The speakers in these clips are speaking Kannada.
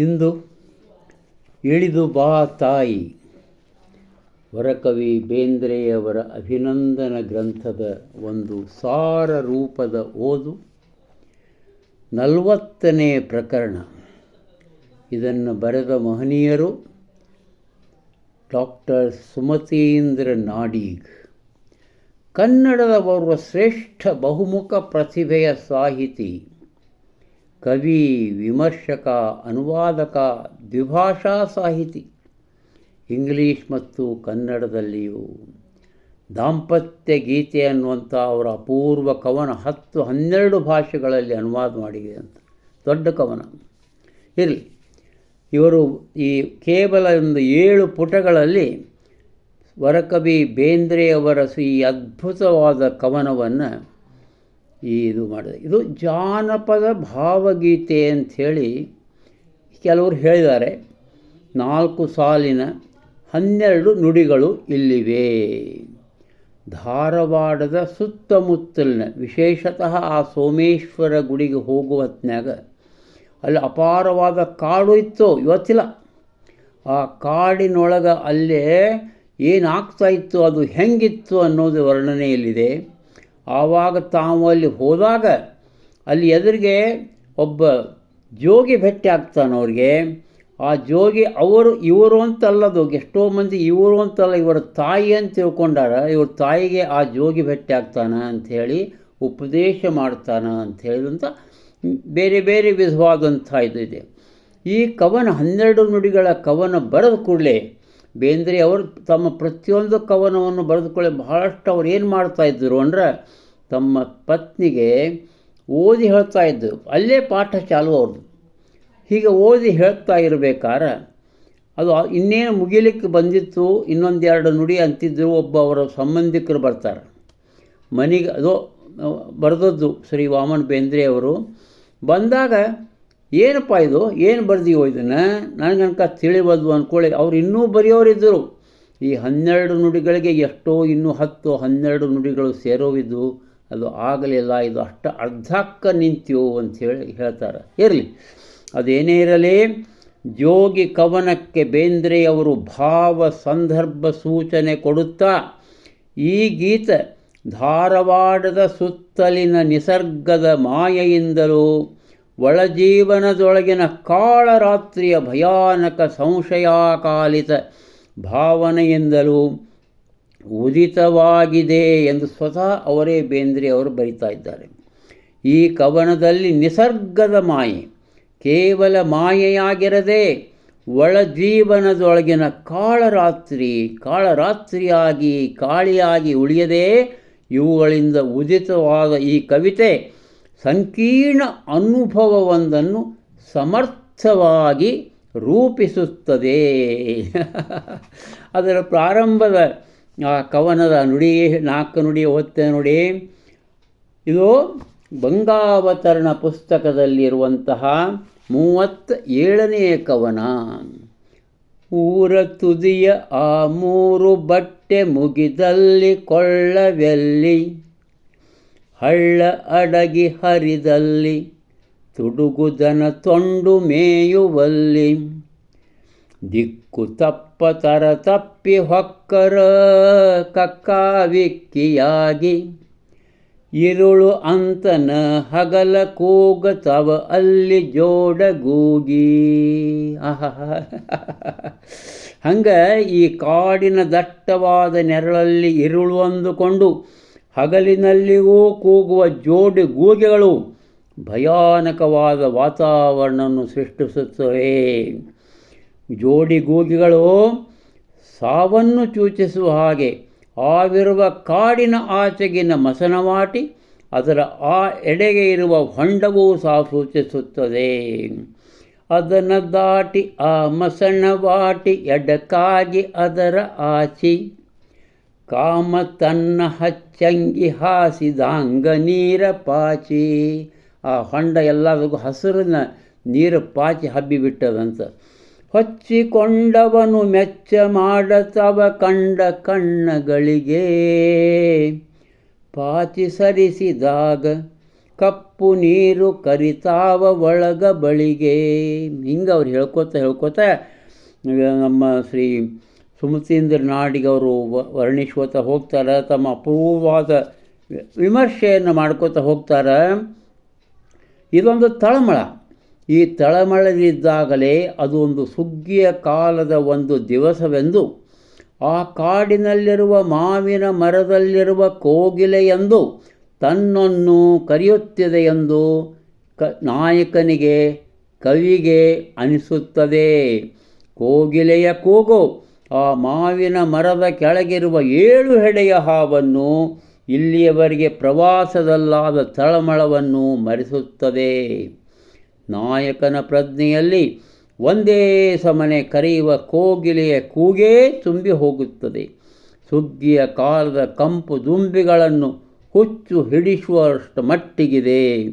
ಇಂದು ಇಳಿದು ಬಾ ತಾಯಿ. ವರಕವಿ ಬೇಂದ್ರೆಯವರ ಅಭಿನಂದನ ಗ್ರಂಥದ ಒಂದು ಸಾರ ರೂಪದ ಓದು, ನಲವತ್ತನೇ ಪ್ರಕರಣ. ಇದನ್ನು ಬರೆದ ಮಹನೀಯರು ಡಾಕ್ಟರ್ ಸುಮತೀಂದ್ರ ನಾಡೀಗ್. ಕನ್ನಡದ ಓರ್ವ ಶ್ರೇಷ್ಠ ಬಹುಮುಖ ಪ್ರತಿಭೆಯ ಸಾಹಿತಿ ಕವಿ, ವಿಮರ್ಶಕ, ಅನುವಾದಕ, ದ್ವಿಭಾಷಾ ಸಾಹಿತಿ. ಇಂಗ್ಲೀಷ್ ಮತ್ತು ಕನ್ನಡದಲ್ಲಿಯೂ ದಾಂಪತ್ಯ ಗೀತೆ ಅನ್ನುವಂಥ ಅವರ ಅಪೂರ್ವ ಕವನ ಹತ್ತು ಹನ್ನೆರಡು ಭಾಷೆಗಳಲ್ಲಿ ಅನುವಾದ ಮಾಡಿದೆ ಅಂತ. ದೊಡ್ಡ ಕವನ. ಇರಲಿ. ಇವರು ಈ ಕೇವಲ ಒಂದು ಏಳು ಪುಟಗಳಲ್ಲಿ ವರಕವಿ ಬೇಂದ್ರೆಯವರ ಈ ಅದ್ಭುತವಾದ ಕವನವನ್ನು ಈ ಇದು ಮಾಡಿದೆ. ಇದು ಜಾನಪದ ಭಾವಗೀತೆ ಅಂಥೇಳಿ ಕೆಲವರು ಹೇಳಿದ್ದಾರೆ. ನಾಲ್ಕು ಸಾಲಿನ ಹನ್ನೆರಡು ನುಡಿಗಳು ಇಲ್ಲಿವೆ. ಧಾರವಾಡದ ಸುತ್ತಮುತ್ತಲಿನ, ವಿಶೇಷತಃ ಆ ಸೋಮೇಶ್ವರ ಗುಡಿಗೆ ಹೋಗುವ ಅಲ್ಲಿ ಅಪಾರವಾದ ಕಾಡು ಇತ್ತು. ಇವತ್ತಿಲ್ಲ. ಆ ಕಾಡಿನೊಳಗೆ ಅಲ್ಲೇ ಏನಾಗ್ತಾ ಇತ್ತು, ಅದು ಹೆಂಗಿತ್ತು ಅನ್ನೋದು ವರ್ಣನೆಯಲ್ಲಿದೆ. ಆವಾಗ ತಾವು ಅಲ್ಲಿ ಹೋದಾಗ ಅಲ್ಲಿ ಎದುರಿಗೆ ಒಬ್ಬ ಜೋಗಿ ಭೆಟ್ಟಿ ಆಗ್ತಾನೆ ಅವ್ರಿಗೆ. ಆ ಜೋಗಿ ಅವರು ಇವರು ಅಂತಲ್ಲದು, ಎಷ್ಟೋ ಮಂದಿ ಇವರು ಅಂತಲ್ಲ, ಇವರ ತಾಯಿ ಅಂತ ತಿಳ್ಕೊಂಡಾರ, ಇವ್ರ ತಾಯಿಗೆ ಆ ಜೋಗಿ ಭೆಟ್ಟಿ ಆಗ್ತಾನ ಅಂಥೇಳಿ ಉಪದೇಶ ಮಾಡ್ತಾನ ಅಂತ ಹೇಳಿದಂಥ ಬೇರೆ ಬೇರೆ ವಿಧವಾದಂಥ ಇದು ಇದೆ. ಈ ಕವನ ಹನ್ನೆರಡು ನುಡಿಗಳ ಕವನ ಬರೆದ ಕೂಡಲೇ ಬೇಂದ್ರೆ ಅವರು ತಮ್ಮ ಪ್ರತಿಯೊಂದು ಕವನವನ್ನು ಬರೆದುಕೊಳ್ಳಿ. ಬಹಳಷ್ಟು ಅವ್ರು ಏನು ಮಾಡ್ತಾಯಿದ್ರು ಅಂದರೆ ತಮ್ಮ ಪತ್ನಿಗೆ ಓದಿ ಹೇಳ್ತಾ ಇದ್ದರು ಅಲ್ಲೇ ಪಾಠ ಚಾಲು ಅವ್ರದ್ದು ಹೀಗೆ ಓದಿ ಹೇಳ್ತಾ ಇರಬೇಕಾದ್ರೆ ಅದು ಇನ್ನೇನು ಮುಗಿಲಿಕ್ಕೆ ಬಂದಿತ್ತು. ಇನ್ನೊಂದೆರಡು ನುಡಿ ಅಂತಿದ್ದರು ಒಬ್ಬ ಅವರ ಸಂಬಂಧಿಕರು ಬರ್ತಾರೆ. ಮನೆಗೆ ಅದು, ಬರೆದದ್ದು ಶ್ರೀ ವಾಮನ್ ಬೇಂದ್ರೆಯವರು ಬಂದಾಗ ಏನಪ್ಪ ಇದು? ಏನು ಬರ್ದೀವೋ ಇದನ್ನು? ನನಗನ್ಕ ತಿಳಿಬೋದು ಅಂದ್ಕೊಳ್ಳಿ ಅವ್ರು ಇನ್ನೂ ಬರೆಯೋರಿದ್ದರು ಈ ಹನ್ನೆರಡು ನುಡಿಗಳಿಗೆ ಎಷ್ಟೋ ಇನ್ನೂ ಹತ್ತು ಹನ್ನೆರಡು ನುಡಿಗಳು ಸೇರೋವಿದ್ದು ಅದು ಆಗಲಿಲ್ಲ ಇದು ಅಷ್ಟು ಅರ್ಧಕ್ಕ ನಿಂತ್ಯೋ ಅಂಥೇಳಿ ಹೇಳ್ತಾರೆ. ಇರಲಿ. ಅದೇನೇ ಇರಲಿ, ಜೋಗಿ ಕವನಕ್ಕೆ ಬೇಂದ್ರೆಯವರು ಭಾವ ಸಂದರ್ಭ ಸೂಚನೆ ಕೊಡುತ್ತಾ, ಈ ಗೀತ ಧಾರವಾಡದ ಸುತ್ತಲಿನ ನಿಸರ್ಗದ ಮಾಯೆಯಿಂದಲೂ ಒಳಜೀವನದೊಳಗಿನ ಕಾಳರಾತ್ರಿಯ ಭಯಾನಕ ಸಂಶಯಾಕಾಲಿತ ಭಾವನೆಯಿಂದಲೂ ಉದಿತವಾಗಿದೆ ಎಂದು ಸ್ವತಃ ಅವರೇ ಬೇಂದ್ರೆ ಅವರು ಬರಿತಾ ಇದ್ದಾರೆ. ಈ ಕವನದಲ್ಲಿ ನಿಸರ್ಗದ ಮಾಯೆ, ಕೇವಲ ಮಾಯೆಯಾಗಿರದೆ ಒಳ ಜೀವನದೊಳಗಿನ ಕಾಳರಾತ್ರಿ, ಕಾಳರಾತ್ರಿಯಾಗಿ, ಕಾಳಿಯಾಗಿ ಉಳಿಯದೇ ಇವುಗಳಿಂದ ಉದಿತವಾದ ಈ ಕವಿತೆ ಸಂಕೀರ್ಣ ಅನುಭವವೊಂದನ್ನು ಸಮರ್ಥವಾಗಿ ರೂಪಿಸುತ್ತದೆ. ಅದರ ಪ್ರಾರಂಭದ ಆ ಕವನದ ನುಡಿ, ನಾಲ್ಕು ನುಡಿ ಓದ್ತೆ ನುಡಿ, ಇದು ಬಂಗಾವತರಣ ಪುಸ್ತಕದಲ್ಲಿರುವಂತಹ ಮೂವತ್ತ ಏಳನೇ ಕವನ. ಊರ ತುದಿಯ ಆ ಮೂರು ಬಟ್ಟೆ ಮುಗಿದಲ್ಲಿ ಕೊಳ್ಳವೆಲ್ಲಿ? ಹಳ್ಳ ಅಡಗಿ ಹರಿದಲ್ಲಿ ತುಡುಗುದನ ತೊಂಡು ಮೇಯುವಲ್ಲಿ. ದಿಕ್ಕು ತಪ್ಪ ತರ ತಪ್ಪಿ ಹೊಕ್ಕರ ಕಕ್ಕಾವಿಕ್ಕಿಯಾಗಿ, ಇರುಳು ಅಂತನ ಹಗಲ ಕೂಗತವ ಅಲ್ಲಿ ಜೋಡಗೂಗಿ. ಆಹಾ. ಹಂಗೆ ಈ ಕಾಡಿನ ದಟ್ಟವಾದ ನೆರಳಲ್ಲಿ ಇರುಳು ಅಂದುಕೊಂಡು ಹಗಲಿನಲ್ಲಿಯೂ ಕೂಗುವ ಜೋಡಿ ಗೂಗೆಗಳು ಭಯಾನಕವಾದ ವಾತಾವರಣವನ್ನು ಸೃಷ್ಟಿಸುತ್ತವೆ. ಜೋಡಿ ಗೂಗಿಗಳು ಸಾವನ್ನು ಸೂಚಿಸುವ ಹಾಗೆ ಆವಿರುವ ಕಾಡಿನ ಆಚೆಗಿನ ಮಸನವಾಟಿ, ಅದರ ಆ ಎಡೆಗೆ ಇರುವ ಹೊಂಡವೂ ಸಹ ಸೂಚಿಸುತ್ತದೆ. ಅದನ್ನು ದಾಟಿ ಆ ಮಸಣವಾಟಿ ಎಡಕ್ಕಾಗಿ ಅದರ ಆಚಿ ಕಾಮ ತನ್ನ ಹಚ್ಚಂಗಿ ಹಾಸಿದಾಂಗ ನೀರ ಪಾಚಿ. ಆ ಹೊಂಡ ಎಲ್ಲದಕ್ಕೂ ಹಸಿರಿನ ನೀರು ಪಾಚಿ ಹಬ್ಬಿಬಿಟ್ಟದಂತ ಹೊಚ್ಚಿಕೊಂಡವನು ಮೆಚ್ಚ ಮಾಡತವ ಕಂಡ ಕಣ್ಣಗಳಿಗೆ. ಪಾಚಿ ಸರಿಸಿದಾಗ ಕಪ್ಪು ನೀರು ಕರಿತಾವ ಒಳಗ ಬಳಿಗೆ. ಹಿಂಗೆ ಅವ್ರು ಹೇಳ್ಕೊತ ಹೇಳ್ಕೊತ ನಮ್ಮ ಶ್ರೀ ಸುಮತೀಂದ್ರ ನಾಡಿಗವರು ವರ್ಣಿಸ್ಕೋತ ಹೋಗ್ತಾರೆ, ತಮ್ಮ ಅಪೂರ್ವವಾದ ವಿಮರ್ಶೆಯನ್ನು ಮಾಡ್ಕೋತ ಹೋಗ್ತಾರೆ. ಇದೊಂದು ತಳಮಳ. ಈ ತಳಮಳದಿದ್ದಾಗಲೇ ಅದು ಒಂದು ಸುಗ್ಗಿಯ ಕಾಲದ ಒಂದು ದಿವಸವೆಂದು, ಆ ಕಾಡಿನಲ್ಲಿರುವ ಮಾವಿನ ಮರದಲ್ಲಿರುವ ಕೋಗಿಲೆಯೆಂದು, ತನ್ನನ್ನು ಕರೆಯುತ್ತಿದೆ ಎಂದು ಕ ನಾಯಕನಿಗೆ ಕವಿಗೆ ಅನಿಸುತ್ತದೆ. ಕೋಗಿಲೆಯ ಕೂಗು ಆ ಮಾವಿನ ಮರದ ಕೆಳಗಿರುವ ಏಳು ಹೆಡೆಯ ಹಾವನ್ನು ಇಲ್ಲಿಯವರೆಗೆ ಪ್ರವಾಸದಲ್ಲಾದ ತಳಮಳವನ್ನು ಮರೆಸುತ್ತದೆ. ನಾಯಕನ ಪ್ರಜ್ಞೆಯಲ್ಲಿ ಒಂದೇ ಸಮನೆ ಕರೆಯುವ ಕೋಗಿಲೆಯ ಕೂಗೇ ತುಂಬಿ ಹೋಗುತ್ತದೆ. ಸುಗ್ಗಿಯ ಕಾಲದ ಕಂಪು ದುಂಬಿಗಳನ್ನು ಹುಚ್ಚು ಹಿಡಿಸುವಷ್ಟು ಮಟ್ಟಿಗಿದೆ.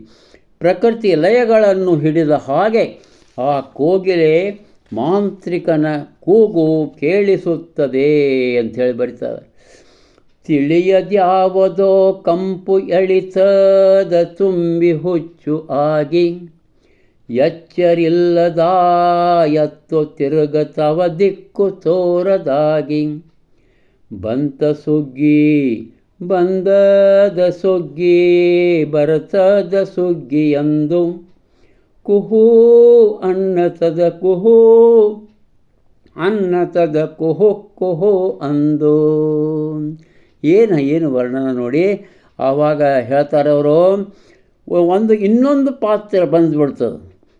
ಪ್ರಕೃತಿ ಲಯಗಳನ್ನು ಹಿಡಿದ ಹಾಗೆ ಆ ಕೋಗಿಲೆ ಮಾಂತ್ರಿಕನ ಕೂಗು ಕೇಳಿಸುತ್ತದೆ ಅಂಥೇಳಿ ಬರೀತಾರೆ. ತಿಳಿಯದ್ಯಾವುದೋ ಕಂಪು ಎಳಿತದ ತುಂಬಿ ಹುಚ್ಚು ಆಗಿ ಎಚ್ಚರಿಲ್ಲದ ಎತ್ತು ತಿರುಗತವ ದಿಕ್ಕು ತೋರದಾಗಿ, ಬಂತ ಸುಗ್ಗಿ ಬಂದದ ಸುಗ್ಗಿ ಬರತದ ಸುಗ್ಗಿ ಎಂದು ಕುಹೂ ಅನ್ನತದ ಕುಹೋ ಅನ್ನತದ ಕುಹೋ ಕುಹೋ ಅಂದು. ಏನು ಏನು ವರ್ಣನ ನೋಡಿ, ಆವಾಗ ಹೇಳ್ತಾರೆ ಅವರು ಒಂದು ಇನ್ನೊಂದು ಪಾತ್ರ ಬಂದುಬಿಡ್ತದೆ.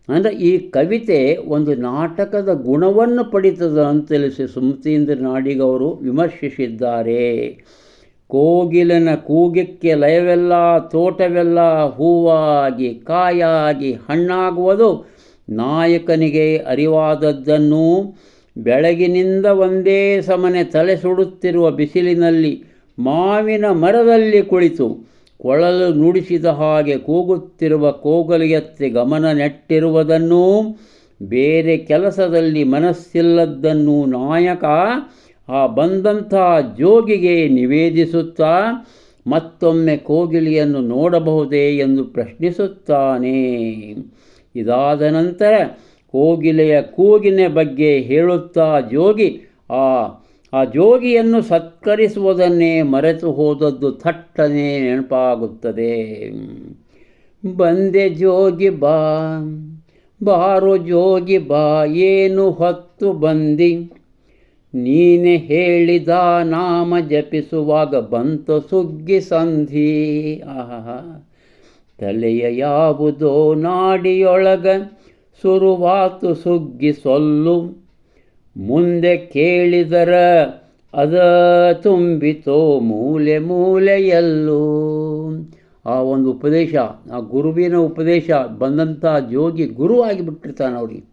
ಅಂದರೆ ಈ ಕವಿತೆ ಒಂದು ನಾಟಕದ ಗುಣವನ್ನು ಪಡಿತದ ಅಂತ ತಿಳಿಸಿ ಸುಮತೀಂದ್ರ ನಾಡಿಗವರು ವಿಮರ್ಶಿಸಿದ್ದಾರೆ. ಕೋಗಿಲನ ಕೂಗಕ್ಕೆ ಲಯವೆಲ್ಲ, ತೋಟವೆಲ್ಲ ಹೂವಾಗಿ, ಕಾಯಾಗಿ ಹಣ್ಣಾಗುವುದು. ನಾಯಕನಿಗೆ ಅರಿವಾದದ್ದನ್ನು ಬೆಳಗಿನಿಂದ ಒಂದೇ ಸಮನೆ ತಲೆ ಸುಡುತ್ತಿರುವ ಬಿಸಿಲಿನಲ್ಲಿ ಮಾವಿನ ಮರದಲ್ಲಿ ಕುಳಿತು ಕೊಳಲು ನುಡಿಸಿದ ಹಾಗೆ ಕೂಗುತ್ತಿರುವ ಕೋಗಲಿಯತ್ತೆ ಗಮನ ನೆಟ್ಟಿರುವುದನ್ನು ಬೇರೆ ಕೆಲಸದಲ್ಲಿ ಮನಸ್ಸಿಲ್ಲದ್ದನ್ನು ನಾಯಕ ಆ ಬಂದಂಥ ಜೋಗಿಗೆ ನಿವೇದಿಸುತ್ತಾ ಮತ್ತೊಮ್ಮೆ ಕೋಗಿಲಿಯನ್ನು ನೋಡಬಹುದೇ ಎಂದು ಪ್ರಶ್ನಿಸುತ್ತಾನೆ. ಇದಾದ ನಂತರ ಕೋಗಿಲೆಯ ಕೂಗಿನ ಬಗ್ಗೆ ಹೇಳುತ್ತಾ ಜೋಗಿ, ಆ ಆ ಜೋಗಿಯನ್ನು ಸತ್ಕರಿಸುವುದನ್ನೇ ಮರೆತು ಹೋದದ್ದು ಥಟ್ಟನೆ ನೆನಪಾಗುತ್ತದೆ. ಬಂದೆ ಜೋಗಿ ಬಾ, ಬಾರು ಜೋಗಿ ಬಾ, ಏನು ಹೊತ್ತು ಬಂದಿ? ನೀನೆ ಹೇಳಿದ ನಾಮ ಜಪಿಸುವಾಗ ಬಂತು ಸುಗ್ಗಿ ಸಂಧಿ. ಆಹಾ. ತಲೆಯ ಯಾವುದೋ ನಾಡಿಯೊಳಗ ಸುರುವಾತು ಸುಗ್ಗಿ ಸೊಲ್ಲು. ಮುಂದೆ ಕೇಳಿದರ ಅದ ತುಂಬಿತೋ ಮೂಲೆ ಮೂಲೆಯಲ್ಲೂ. ಆ ಒಂದು ಉಪದೇಶ, ಆ ಗುರುವಿನ ಉಪದೇಶ ಬಂದಂಥ ಜೋಗಿ ಗುರು ಆಗಿಬಿಟ್ಟಿರ್ತಾನೆ ಅವ್ರಿಗೆ.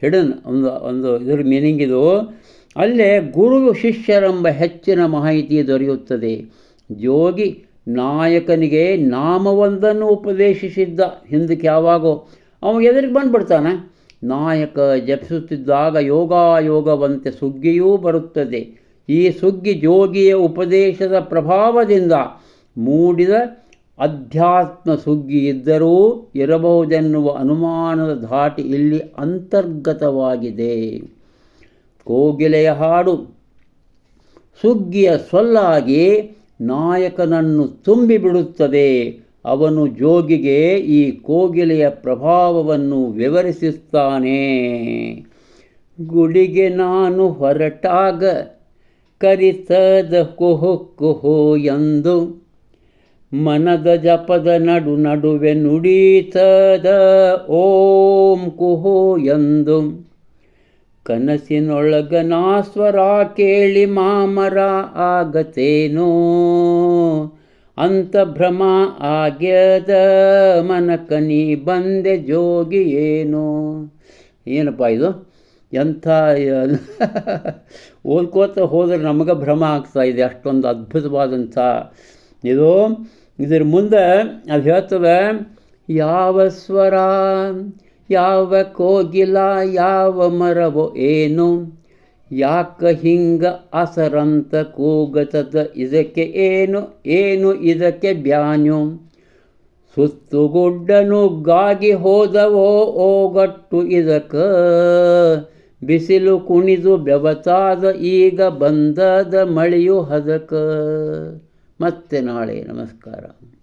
ಹಿಡನ್ ಒಂದು ಒಂದು ಇದರ ಮೀನಿಂಗ್ ಇದು. ಅಲ್ಲೇ ಗುರು ಶಿಷ್ಯರೆಂಬ ಹೆಚ್ಚಿನ ಮಾಹಿತಿ ದೊರೆಯುತ್ತದೆ. ಜೋಗಿ ನಾಯಕನಿಗೆ ನಾಮವೊಂದನ್ನು ಉಪದೇಶಿಸಿದ್ದ. ಹಿಂದಕ್ಕೆ ಯಾವಾಗೋ ಅವನು ಎದುರಿಗೆ ಬಂದುಬಿಡ್ತಾನೆ. ನಾಯಕ ಜಪಿಸುತ್ತಿದ್ದಾಗ ಯೋಗಾಯೋಗವಂತೆ ಸುಗ್ಗಿಯೂ ಬರುತ್ತದೆ. ಈ ಸುಗ್ಗಿ ಜೋಗಿಯ ಉಪದೇಶದ ಪ್ರಭಾವದಿಂದ ಮೂಡಿದ ಅಧ್ಯಾತ್ಮ ಸುಗ್ಗಿ ಇದ್ದರೂ ಇರಬಹುದೆನ್ನುವ ಅನುಮಾನದ ಧಾಟಿ ಇಲ್ಲಿ ಅಂತರ್ಗತವಾಗಿದೆ. ಕೋಗಿಲೆಯ ಹಾಡು. ಸುಗ್ಗಿಯ ಸೊಲ್ಲಾಗಿ ನಾಯಕನನ್ನು ತುಂಬಿಬಿಡುತ್ತದೆ. ಅವನು ಜೋಗಿಗೆ ಈ ಕೋಗಿಲೆಯ ಪ್ರಭಾವವನ್ನು ವಿವರಿಸುತ್ತಾನೆ. ಗುಡಿಗೆ ನಾನು ಹೊರಟಾಗ ಕರಿತದ ಕುಹು ಕುಹು ಎಂದು ಮನದ ಜಪದ ನಡು ನಡುವೆ ನುಡಿತದ ಓಂ ಕುಹು ಎಂದು ಕನಸಿನೊಳಗ ನಾಸ್ವರ ಕೇಳಿ ಮಾಮರ ಆಗತೇನೋ? ಅಂತ ಭ್ರಮ ಆಗ್ಯದ ಮನಕನಿ ಬಂದೆ ಜೋಗಿ ಏನೋ? ಏನಪ್ಪ ಇದು? ಎಂಥ ಓದ್ಕೋತ ಹೋದ್ರೆ ನಮಗೆ ಭ್ರಮ ಆಗ್ತಾ ಇದೆ. ಅಷ್ಟೊಂದು ಅದ್ಭುತವಾದಂಥ ಇದು. ಇದ್ರ ಮುಂದೆ ಅದು ಹೇಳ್ತದೆ, ಯಾವ ಸ್ವರ ಯಾವ ಕೋಗಿಲ, ಯಾವ ಮರವೋ ಏನು. ಯಾಕ ಹಿಂಗ ಅಸರಂತ ಕೂಗತದ ಇದಕ್ಕೆ ಏನು ಏನು ಇದಕ್ಕೆ ಬ್ಯಾನು ಸುತ್ತುಗುಡ್ಡನು ಗಾಗಿ ಹೋದವೋ, ಓಗಟ್ಟು ಇದಕ್ಕ. ಬಿಸಿಲು ಕುಣಿದು ಬೆವತಾದ ಈಗ ಬಂದದ ಮಳೆಯು ಹದಕ. ಮತ್ತೆ ನಾಳೆ ನಮಸ್ಕಾರ.